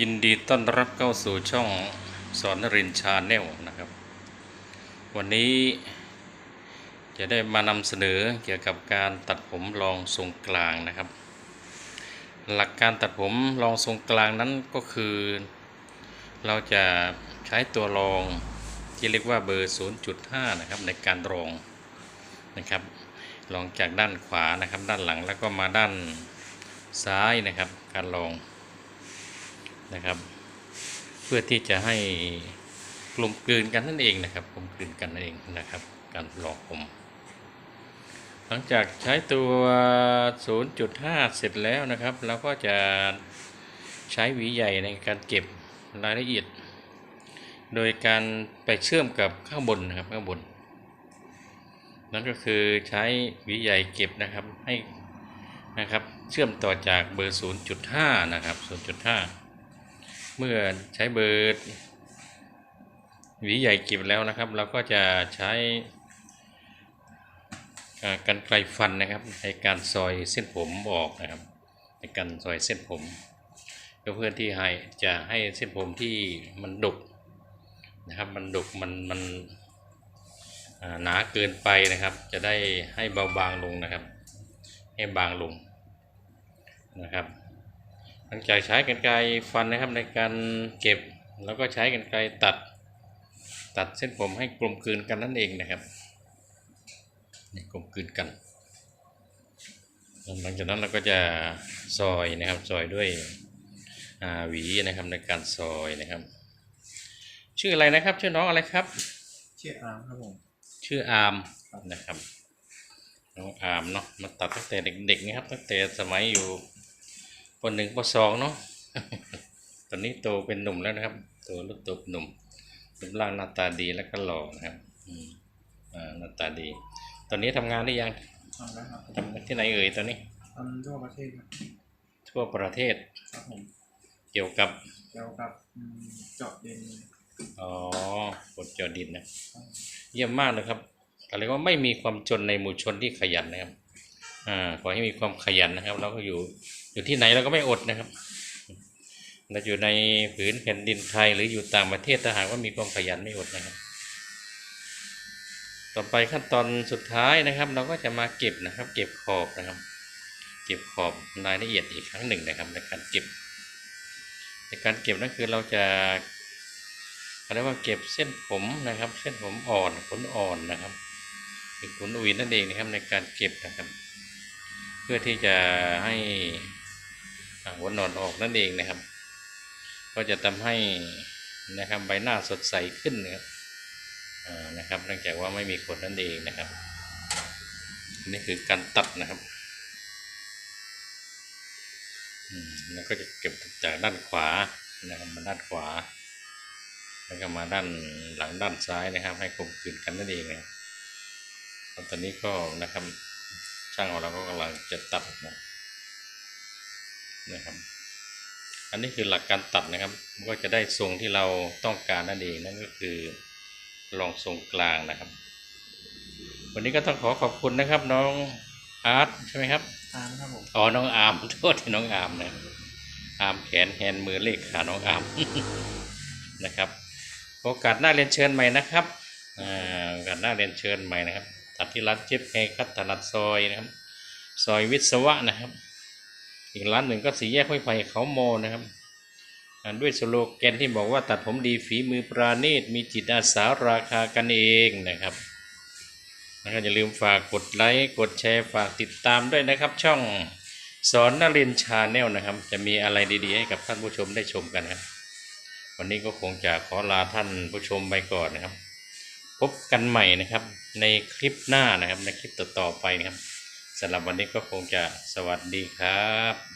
ยินดีต้อนรับเข้าสู่ช่องสอนนรินชาแนลนะครับ วันนี้จะได้มานำเสนอเกี่ยวกับการตัดผมรองทรงกลางนะครับ หลักการตัดผมรองทรงกลางนั้นก็คือ เราจะใช้ตัวรองที่เรียกว่าเบอร์ 0.5 นะครับในการรองนะครับรองจากด้านขวานะครับ ด้านหลังแล้วก็มาด้านซ้ายนะครับ การรอง นะครับ เพื่อที่จะให้กลมกลืนกันนั่นเองนะครับกลมกลืนกันนั่นเองนะครับ การหลอกผม หลังจากใช้ตัว 0.5 เสร็จแล้วนะครับเราก็จะใช้หวีใหญ่ในการเก็บรายละเอียด โดยการไปเชื่อมกับข้างบนนะครับข้างบน นั่นก็คือใช้หวีใหญ่เก็บนะครับให้นะครับเชื่อมต่อจากเบอร์ 0.5 นะครับ 0.5 เมื่อใช้เบอร์หวีใหญ่เก็บแล้วนะครับ เราก็จะใช้กันไกลฟันนะครับ ในการซอยเส้นผมออกนะครับ ในการซอยเส้นผมเพื่อที่ให้จะให้เส้นผมที่มันดกนะครับมันดกมันมันหนาเกินไปนะครับ จะได้ให้เบาบางลงนะครับ ให้บางลงนะครับ หลังจากใช้กรรไกรฟันนะครับในการเก็บแล้วก็ใช้กรรไกรตัด ตัดเส้นผมให้กลมกลืนกันนั่นเองนะครับนี่กลมกลืนกันหลังจากนั้นเราก็จะซอยนะครับซอยด้วยอ่าหวีนะครับในการซอยนะครับ ชื่ออะไรนะครับ ชื่อน้องอะไรครับ ชื่ออาร์มครับผมชื่ออาร์มนะครับน้องอาร์มเนาะมาตัดตั้งแต่เด็กๆนะครับตั้งแต่สมัยอยู่ ปหนึ่งปสองเนาะตอนนี้โตเป็นหนุ่มแล้วนะครับ โตรุ่นโตเป็นหนุ่มรูปร่างหน้าตาดีแล้วก็หล่อนะครับอืมอ่าหน้าตาดี ตอนนี้ทำงานได้ยังทำแล้วครับทำที่ไหนเอ่ยตอนนี้ทำทั่วประเทศครับทั่วประเทศครับผมเกี่ยวกับเกี่ยวกับอืมเจาะดินอ๋อกดจอดินนะ เยี่ยมมากนะครับอะไรว่าไม่มีความจนในหมู่ชนที่ขยันนะครับอ่า ขอให้มีความขยันนะครับ เราก็อยู่อยู่ที่ไหนเราก็ไม่อดนะครับเราอยู่ในผืนแผ่นดินไทยหรืออยู่ต่างประเทศถ้าหากว่ามีความขยันไม่อดนะครับ ต่อไปขั้นตอนสุดท้ายนะครับ เราก็จะมาเก็บนะครับ เก็บขอบนะครับ เก็บขอบรายละเอียดอีกครั้งหนึ่งนะครับ ในการเก็บ ในการเก็บนั่นคือเราจะเขาเรียกว่าเก็บเส้นผมนะครับ เส้นผมอ่อนขนอ่อนนะครับคือขนอุยนั่นเองนะครับในการเก็บนะครับ เพื่อที่จะให้หัวนอนออกนั่นเองนะครับ ก็จะทำให้นะครับใบหน้าสดใสขึ้นนะครับอ่านะครับเนื่องจากว่าไม่มีขนนั่นเองนะครับ นี่คือการตัดนะครับอืมแล้วก็จะเก็บจากด้านขวานะครับมาด้านขวา แล้วก็มาด้านหลังด้านซ้ายนะครับ ให้กลมกลืนกันนั่นเองนะครับตอนนี้ก็นะครับ ช่างของเราก็กำลังจะตัดนะนะครับ อันนี้คือหลักการตัดนะครับก็จะได้ทรงที่เราต้องการนั่นเองนั่นก็คือรองทรงกลางนะครับ วันนี้ก็ต้องขอขอบคุณนะครับ น้องอาร์ตใช่ไหมครับอาร์มครับผมอ๋อน้องอาร์มโทษที่น้องอาร์มนะอาร์มแขนแฮนมือเลขขาน้องอาร์มนะครับ โอกาสหน้าเรียนเชิญใหม่นะครับอ่าโอกาสหน้าเรียนเชิญใหม่นะครับ ตัดที่ร้านเจ็บไงครับถนัดซอยนะครับ ซอยวิศวะนะครับ อีกร้านหนึ่งก็สีแยกห้วยไผ่เขาโมนะครับด้วยสโลแกนที่บอกว่าตัดผมดีฝีมือปราณีตมีจิตอาสาราคากันเองนะครับแล้วก็อย่าลืมฝากกดไลค์กดแชร์ฝากติดตามด้วยนะครับ ช่องสอนนรินชาแนลนะครับ จะมีอะไรดีๆให้กับท่านผู้ชมได้ชมกันครับวันนี้ก็คงจะขอลาท่านผู้ชมไปก่อนนะครับ พบกันใหม่นะครับ ในคลิปหน้านะครับในคลิปต่อๆไปนะครับสำหรับวันนี้ก็คงจะสวัสดีครับ